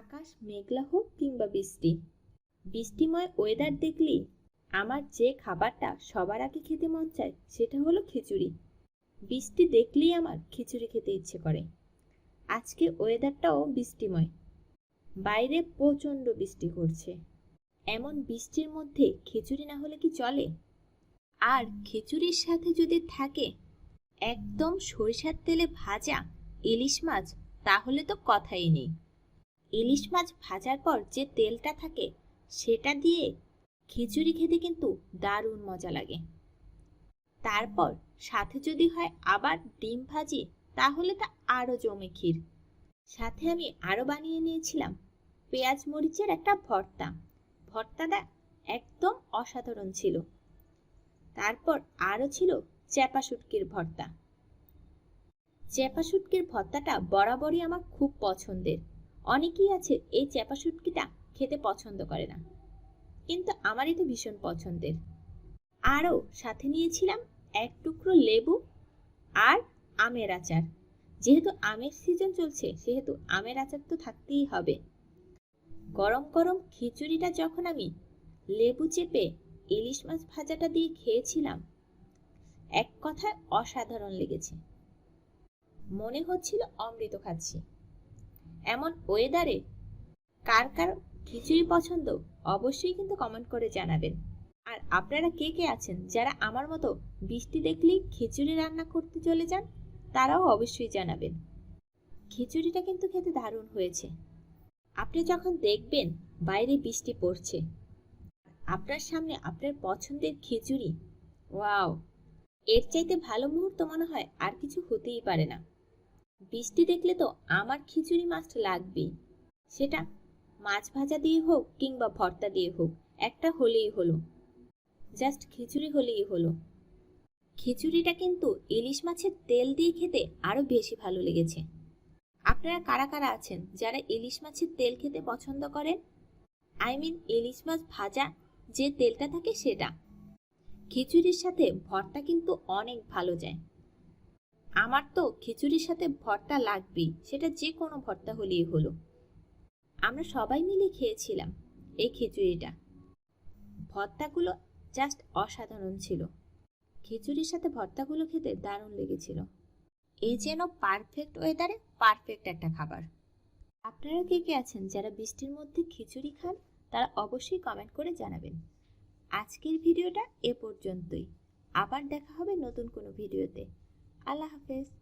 আকাশ মেঘলা হোক কিংবা বৃষ্টি। বৃষ্টিময় ওয়েদার দেখলেই আমার যে খাবারটা সবার আগে খেতে মন চায় সেটা হলো খিচুড়ি। বৃষ্টি দেখলেই আমার খিচুড়ি খেতে ইচ্ছে করে। আজকে ওয়েদারটাও বৃষ্টিময়। বাইরে প্রচণ্ড বৃষ্টি করছে এমন বৃষ্টির মধ্যে খিচুড়ি না হলে কি চলে? আর খিচুড়ির সাথে যদি থাকে একদম সরিষার তেলে ভাজা ইলিশ মাছ, তাহলে তো কথাই নেই। ইলিশ মাছ ভাজার পর যে তেলটা থাকে, সেটা দিয়ে খিচুড়ি খেতে কিন্তু দারুণ মজা লাগে। তারপর সাথে যদি হয় আবার ডিম ভাজি, তাহলে তা আরও জমে ক্ষীর। সাথে আমি আরও বানিয়ে নিয়েছিলাম পেঁয়াজ মরিচের একটা ভর্তা। ভর্তাটা একদম অসাধারণ ছিল। তারপর আরও ছিল চ্যাপা শুটকির ভর্তা। চ্যাপা শুটকির ভর্তাটা বরাবরই আমার খুব পছন্দের। অনেকেই আছে এই চ্যাপা শুটকিটা খেতে পছন্দ করে না। কিন্তু আমার এটা ভীষণ পছন্দের। আরও সাথে নিয়েছিলাম এক টুকরো লেবু আর আমের আচার। যেহেতু আমের সিজন চলছে, সেহেতু আমের আচার তো থাকতেই হবে। গরম গরম খিচুড়িটা যখন আমি লেবু চেপে ইলিশ মাছ ভাজাটা দিয়ে খেয়েছিলাম, এক কথায় অসাধারণ লেগেছে। মনে হচ্ছিল অমৃত খাচ্ছি। এমন ওয়েদারে? কার কার খিচুড়ি পছন্দ? অবশ্যই কিন্তু কমেন্ট করে জানাবেন। আর আপনারা কে কে আছেন? যারা আমার মতো বৃষ্টি দেখলেই খিচুড়ি রান্না করতে চলে যান, তারাও অবশ্যই জানাবেন। খিচুড়িটা কিন্তু খেতে দারুণ হয়েছে। আপনি যখন দেখবেন বাইরে বৃষ্টি পড়ছে, আপনার সামনে আপনার পছন্দের খিচুড়ি, ওয়াও! এর চাইতে ভালো মুহূর্ত মনে হয় আর কিছু হতেই পারে না। বৃষ্টি দেখলে তো আমার খিচুড়ি মাছটা লাগবেই। সেটা মাছ ভাজা দিয়ে হোক কিংবা ভর্তা দিয়ে হোক, একটা হলেই হলো। জাস্ট খিচুড়ি হলেই হলো। খিচুড়িটা কিন্তু ইলিশ মাছের তেল দিয়ে খেতে আরও বেশি ভালো লেগেছে। আপনারা কারা কারা আছেন যারা ইলিশ মাছের তেল খেতে পছন্দ করেন? আই মিন ইলিশ মাছ ভাজা যে তেলটা থাকে সেটা। খিচুড়ির সাথে ভর্তা কিন্তু অনেক ভালো যায়। আমার তো খিচুড়ির সাথে ভর্তা লাগবেই, সেটা যে কোনো ভর্তা হলেই হলো। আমরা সবাই মিলে খেয়েছিলাম এই খিচুড়িটা। ভর্তাগুলো জাস্ট অসাধারণ ছিল। খিচুড়ির সাথে ভর্তাগুলো খেতে দারুণ লেগেছিল। এই যেন পারফেক্ট ওয়েদারে পারফেক্ট একটা খাবার। আপনারা কে কে আছেন যারা বৃষ্টির মধ্যে খিচুড়ি খান, তারা অবশ্যই কমেন্ট করে জানাবেন। আজকের ভিডিওটা এ পর্যন্তই। আবার দেখা হবে নতুন কোনো ভিডিওতে। a la vez